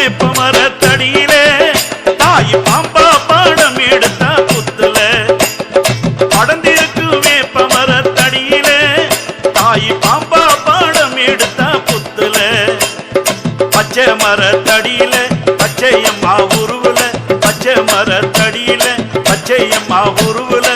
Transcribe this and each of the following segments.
வேப்ப மரத்தடியிலே தாய் பாம்பா பாடம் எடுத்த புத்துல. படந்திருக்கு வேப்ப மரத்தடியிலே தாய் பாம்பா பாடம் எடுத்த புத்துல. பச்சை மரத்தடியில பச்சையம்மா உருவுல பச்சை மரத்தடியில பச்சையம்மா உருவுல.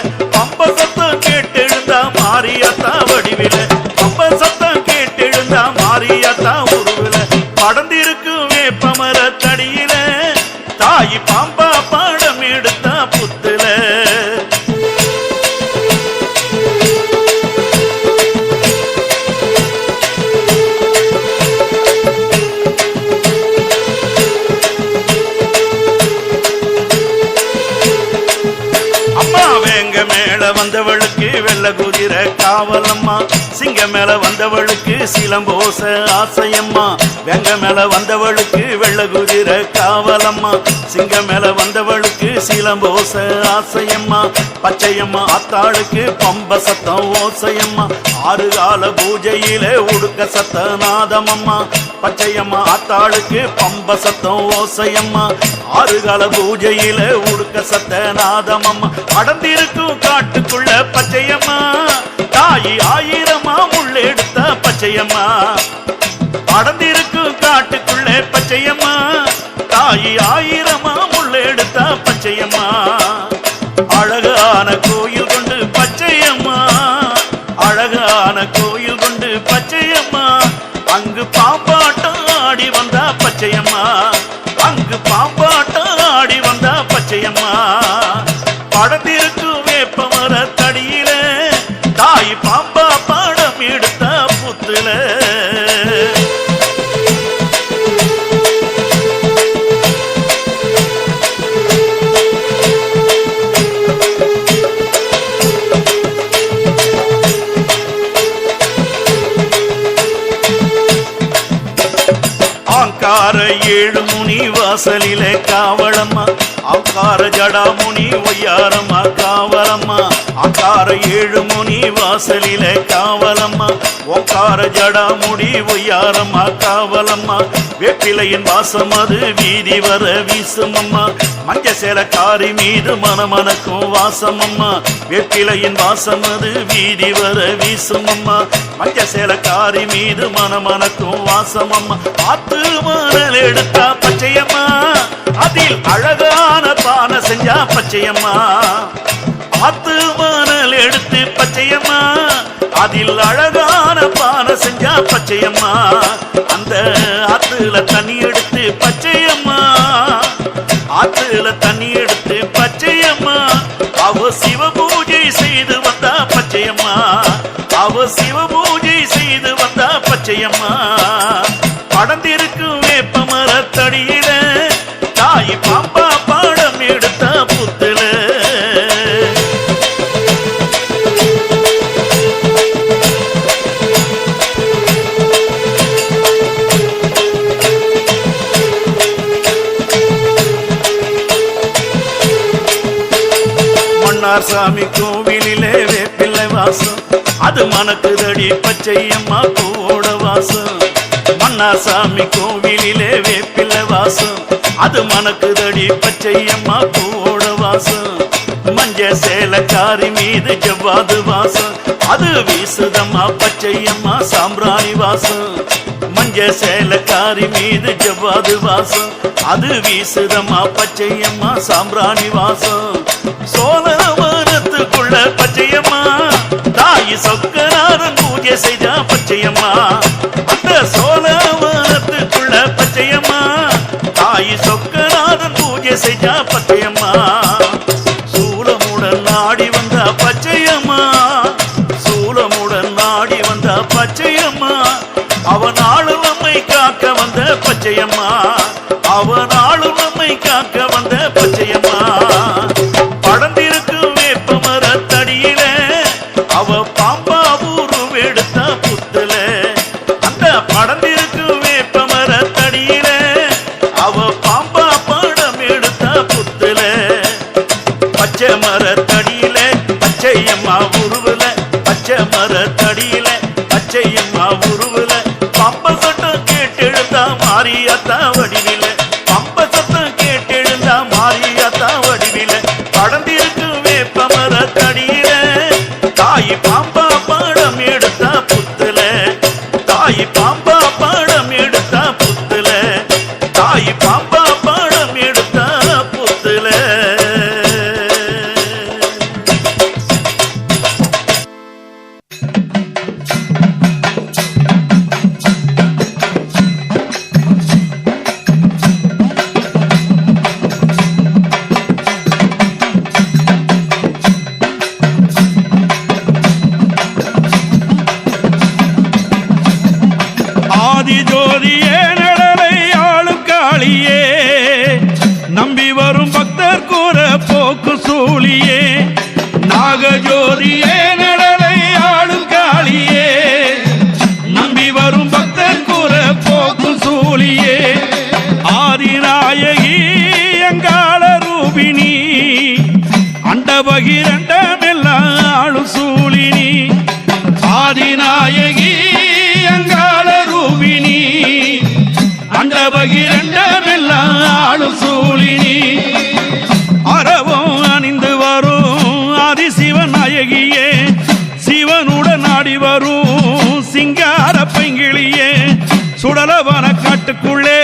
வந்தவளுக்கு வெள்ள குதிரை காவலம்மா. சிங்க மேல வந்தவளுக்கு சிலம்போச ஆசையம்மா. வெங்க மேல வந்தவளுக்கு வெள்ள குதிர காவலம்மா. சிங்க மேல வந்தவளுக்கு சிலம்போச ஆசையம்மா. பச்சையம்மா அத்தாளுக்கு பம்ப சத்தம் ஓசையம்மா. ஆறு கால பூஜையிலே உடுக்க சத்த நாதமம்மா. பச்சையம்மா அத்தாளுக்கு பம்ப சத்தம் ஓசையம்மா. ஆறு கால பூஜையில உடுக்க சத்த நாதமம்மா. அடர்ந்திருக்கும் காட்டுக்குள்ள பச்சையம்மா. தாயி ஆயிரமா எடுத்தா பச்சையம்மா. அடர்ந்திருக்கும் காட்டுக்குள்ள பச்சையம்மா. தாயி ஆயிரமா எடுத்தா பச்சையம்மா. அழகான கோயில் கொண்டு பச்சையம்மா. அழகான கோயில் வாசலிலே காவலம்மா. அவ்கார ஜடாமுனி ஒய்யாரம் ஆங்கார ஏழு முனி வாசலில காவலம்மா. உக்கார ஜடா முடி ஒய்யாரம்மா காவலம்மா. வேப்பிலையின் வாசம் அது வீதி வர வீசுமம்மா. மஞ்ச சேல காரி மீது மனமனக்கும் வாசமம்மா. வேப்பிலையின் வாசம் அது வீதி வர வீசுமம்மா. மஞ்ச சேல காரி மீது மனமனக்கும் வாசமம்மா. பார்த்து மணல் எடுத்தா பச்சையம்மா. அதில் அழகான பானை செஞ்சா பச்சையம்மா. ஆத்து பானல் எடுத்து பச்சையம்மா. அதில் அழகான பானை செஞ்சா பச்சையம்மா. அந்த ஆத்துல தண்ணி எடுத்து பச்சையம்மா. ஆத்துல தண்ணி எடுத்து பச்சையம்மா. அவ சிவ பூஜை செய்து வந்தா பச்சையம்மா. அவ சிவ பூஜை செய்து வந்தா பச்சையம்மா. படந்திருக்கும் வேப்ப மரத்தடியே வந்தார் சாமி கோவிலிலே வேப்பிள்ளை வாசம். அது மணக்குதடி பச்சையம்மா பூவோட வாசம். மன்னார் சாமி கோவிலிலே வேப்பிள்ளை வாசம். அது மணக்குதடி பச்சையம்மா பூவோட வாசம். மஞ்ச சேலக்காரி மீது ஜவ்வாது வாசம். அது வீசுதம்மா பச்சையம்மா சாம்பிராணி வாசம். மஞ்ச சேலக்காரி மீது ஜவ்வாது வாசம். அது வீசுதம்மா பச்சையம்மா சாம்பிராணி வாசம். சோழமரத்துக்குள்ள பச்சையம்மா தாய் சொக்கனாரன் பூஜை செய்தா பச்சையம்மா. அந்த சோழமரத்துக்குள்ள பச்சையம்மா தாய் சொக்கனாரன் பூஜை செய்தா பச்சையம்மா. வந்த பச்சையம்மா. அவனாலும் நம்மை காக்க வந்த பச்சையம்மா. படந்திருக்கு வேப்ப மரத்தடியில. அவ பாம்பா ஊரு எடுத்த புத்துல. அந்த படந்திருக்கு வேப்ப மரத்தடியில. அவ பாம்பா படம் எடுத்த புத்துல. பச்சை மரத்தடியில பச்சையம்மா பச்சை மரத்தடியில மாரியாத்தா வடிவில. பம்ப சத்தம் கேட்டெழுந்தா மாரியாத்தா வடிவில. கடந்திருக்கு வேப்பமர தடியில தாய் பா பைங்கிளியே சுடலவன காட்டுக்குள்ளே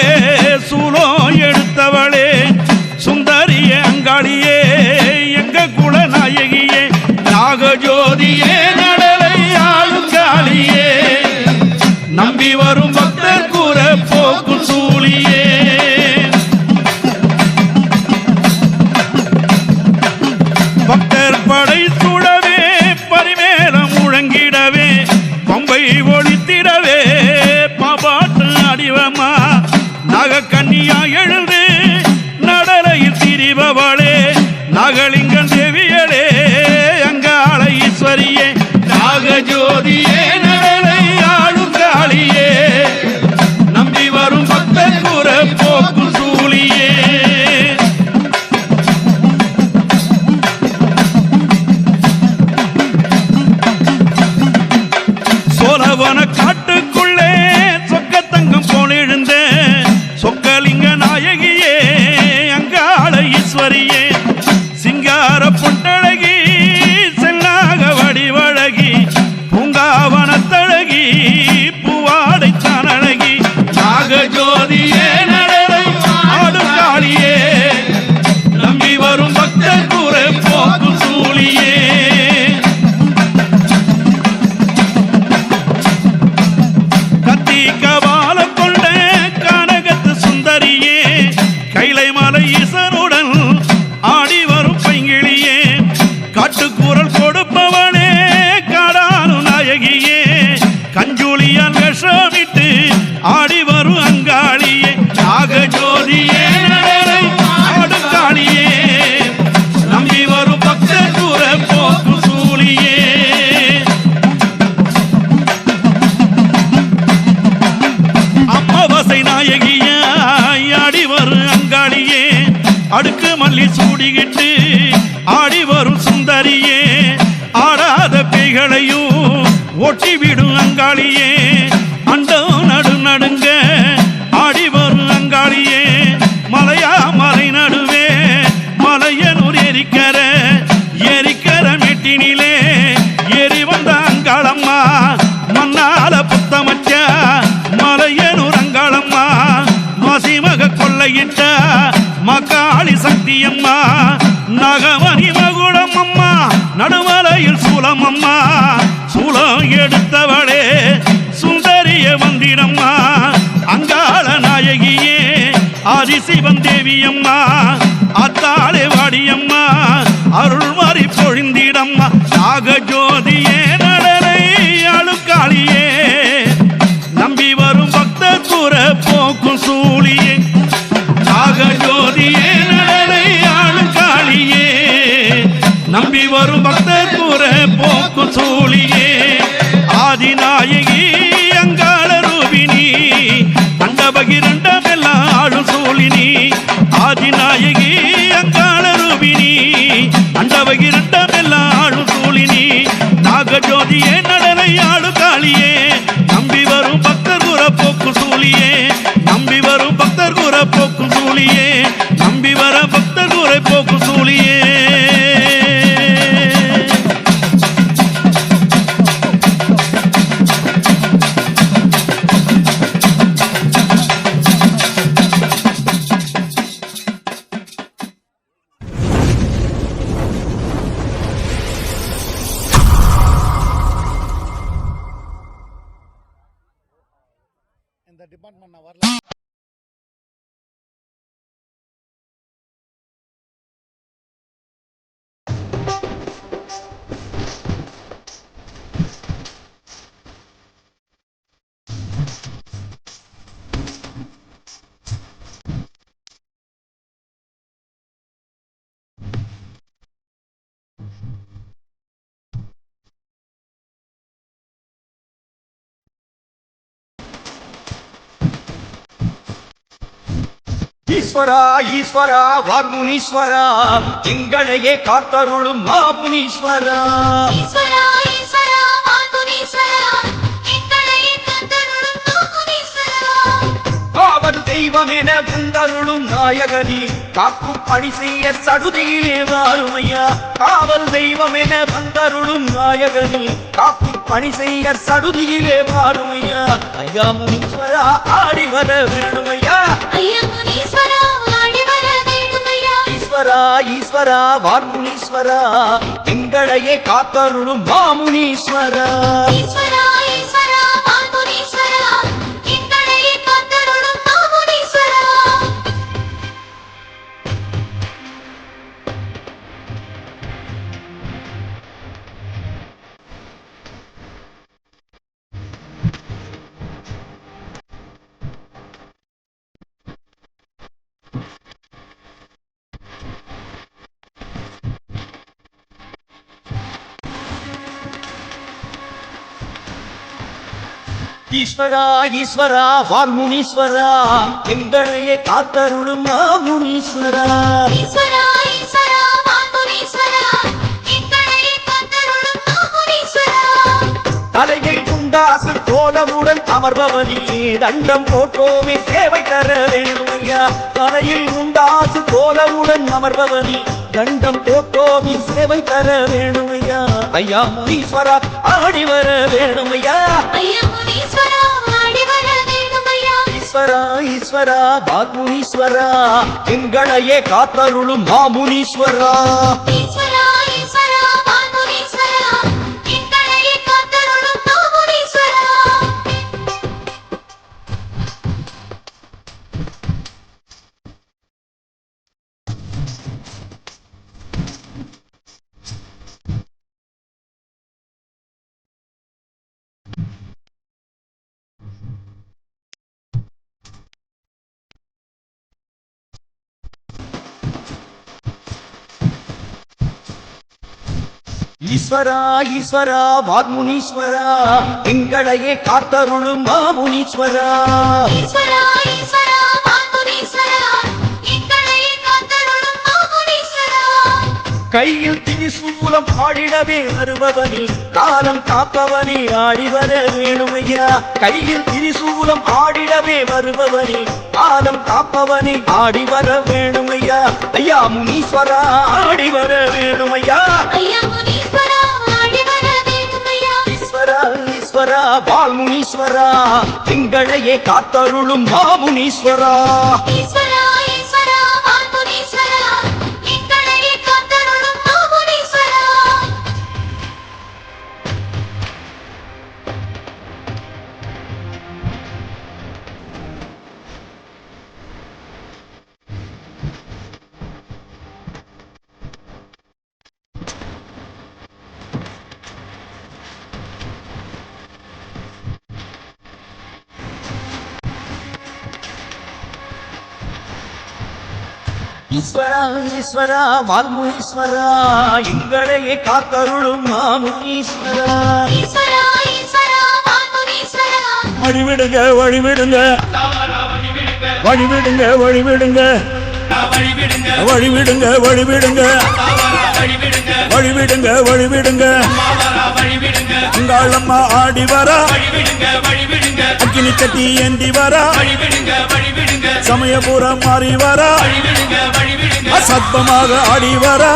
சூலோ எடுத்தவளே சுந்தரிய அங்காளியே எங்க குல நாயகியே நாகஜோதியே நடலையாளுங்காளியே நம்பி வரும் பக்தர் கூற போக்கும் சூழியே தலையிட்டு ஆடி வரும் சுந்தரியே ஆடாத பேய்களையும் ஒட்டிவிடும் அங்காளியே. அண்டோ நடு நடுங்க ஆடி வரும் அங்காளியே மலையா மலை நடுவே மலையனூர் எரிக்கர எரிக்கர மெட்டினிலே எரி வந்த அங்காளம்மா மண்ணால புத்தமச்ச மலையனூர் அங்காளம்மா மசிமக கொள்ளையிட்ட மக்காளி சக்தியம்மா. வந்திடம்மா சூளம் எடுத்தவளே சுந்தரிய வந்திடம்மா அங்காள நாயகியே ஆதிசிவன் தேவியம்மா அத்தாளே வாடியம்மா அருள்மாறி பொழிந்திடம்மா நாகஜோதியே நடனை அழுக்காளியே. நம்பி வரும் பக்த குற போக்கும் சூழியே நாகஜோதியே நடனை அழுக்காளியே. நம்பி வரும் பக்த அருளாட்சி நாயகி அங்காள ரூபினி அந்த பகிரன் ஈஸ்வரா ஈஸ்வரா மாங்குனீஸ்வரா எங்களையே காத்தருளும் மாங்குனீஸ்வரா காவல் தெய்வம் என வந்தருளும் நாயகனி காக்கும் பணி செய்ய சடுதியிலே வாருமையா. காவல் தெய்வம் என வந்தருளும் நாயகனி காக்கும் பணி செய்ய சடுதியிலே வாருமையா. ஐயா முனீஸ்வரா ஆடி வர வேணுமையா ஐயா ఈశ్వర ఈశ్వర వార్మునీశ్వర ఎంగడయే కాతరుడు మామునీశ్వర. ఈశ్వరా ஈஸ்வரா ஈஸ்வரா வான்முனீஸ்வரா எங்களையே காத்தருளும் முனீஸ்வரா தலையை குண்டாசு கோலமுடன் அமர்பவனியே தண்டம் போட்டோமே சேவை தர வேண்டும் ஐயா. தலையில் குண்டாசு கோலமுடன் அமர்பவனி தண்டம் போட்டோமே சேவை தர வேண்டும் ஐயா. ஐயா முனீஸ்வரா ஆடி வர வேண்டும் ஐயா. ஐயா ಈಶ್ವರ ಈಶ್ವರ ಬಾಗುನೀಶ್ವರ ತಿಂಗಳಯೇ ಕಾತರುಳು ಮಾಮುನೀಶ್ವರ ஈஸ்வரா ஈஸ்வரா வாத்முனீஸ்வரா எங்களையே காத்தருளும் மாங்குனீஸ்வரா கையில் திரிசூலம் ஆடிடவே வருபவனி காலம் காப்பவனி ஆடி வர வேணுமையா. கையில் திரிசூலம் ஆடிடவே வருபவனி காலம் காப்பவனி ஆடி வர வேணுமையா. ஐயா முனீஸ்வரா ஆடி வர வேணுமையா. ஐயா ஈஸ்வரா பால்முனீஸ்வரா திங்களையே காத்தருளும் பாபுனீஸ்வரா ஈஸ்வரா ஈஸ்வரா வால்முனீஸ்வரா எங்களையே காத்தருளும் மாமுனீஸ்வரா. ஈஸ்வரா ஈஸ்வரா வழிவிடுங்க வழிவிடுங்க. வழிவிடுங்க வழிவிடுங்க. வழிவிடுங்க வழிவிடுங்க. வழிவிடுங்க வழிவிடுங்க. அங்காளம்மா ஆடி வரா. அக்கினி கட்டி ஏந்தி வரா சமயபுரம் மாறி வரா அசத்தமாக ஆடி வரா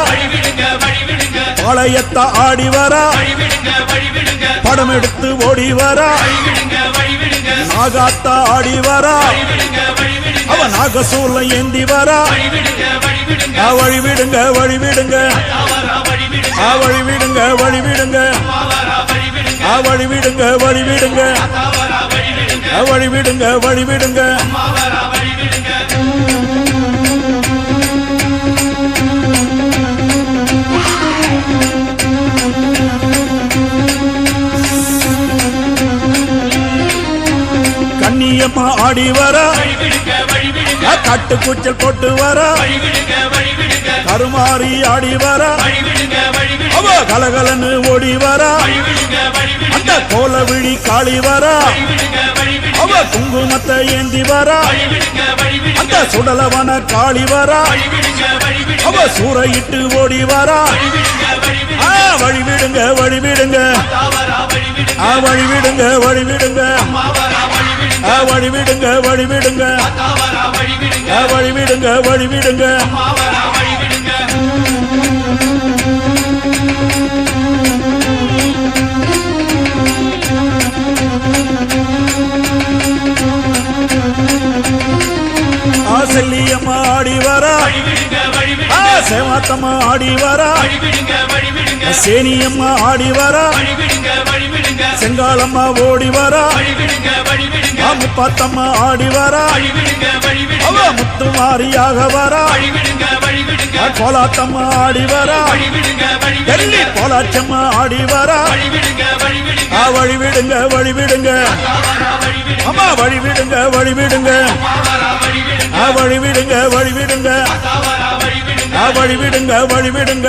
பாளையத்த ஆடி வரா படம் எடுத்து ஓடி வரா நாகாத்தா ஆடி வரா அவ நாகசூல ஏந்தி வரா ஆ, வழி விடுங்க வழி வழிவிடுங்க வழிவிடுங்க. வழிவிடுங்க வழிவிடுங்க. கண்ணியம்மா ஆடி வரா. கட்டு கூச்சல் போட்டு வரா. கருமாறி ஆடி வரா அவ கலகலன்னு ஓடி வரா அந்த கோல விழி காளி வரா அவ குங்குமத்தை ஏந்தி வரா அந்த சுடலவன காளி வரா அவ சூறையிட்டு ஓடி வரா ஆ, வழி விடுங்க வழி விடுங்க ஆ, வழி விடுங்க ஆடி வரா சேவாத்தம்மா ஆடி வரா. சேனியம்மா ஆடி வரா. செங்காலம்மா ஓடி வரா. முப்பாத்தம்மா ஆடி வரா. அவ முத்து மாரியாக வரா கோலாத்தம்மா ஆடி வரா டெல்லி கோலாச்சம்மா ஆடி வரா. வழி விடுங்க வழி விடுங்க அம்மா வழி விடுங்க வழி விடுங்க வழி விடுங்க வழி விடுங்க வழி விடுங்க வழி விடுங்க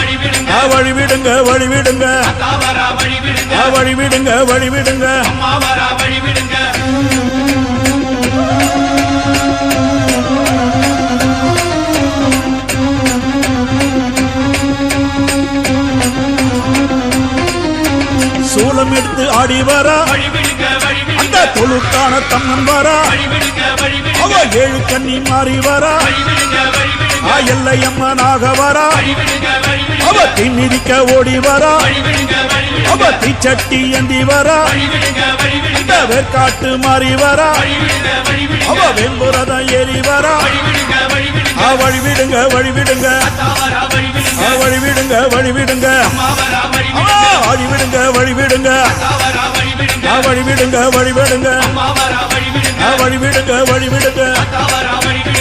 வழிவிடுங்க. வழிவிடுங்க வழிவிடுங்க. வழிவிடுங்க. சூலம் எடுத்து ஆடி வரா. அந்த தொழுக்கான தம்மன் வரா. அவ ஏழு கண்ணி மாறி வரா. எல்லையம்மனாக வரா அவ தின்னிதிக்க ஓடி வரா அவ தீச்சட்டி ஏந்தி வரா இந்த வேர்க்காட்டு மாறி வரா அவ வெம்புரத ஏறி வரா ஆ வழி விடுங்க வழி விடுங்க ஆ வழி விடுங்க வழி விடுங்க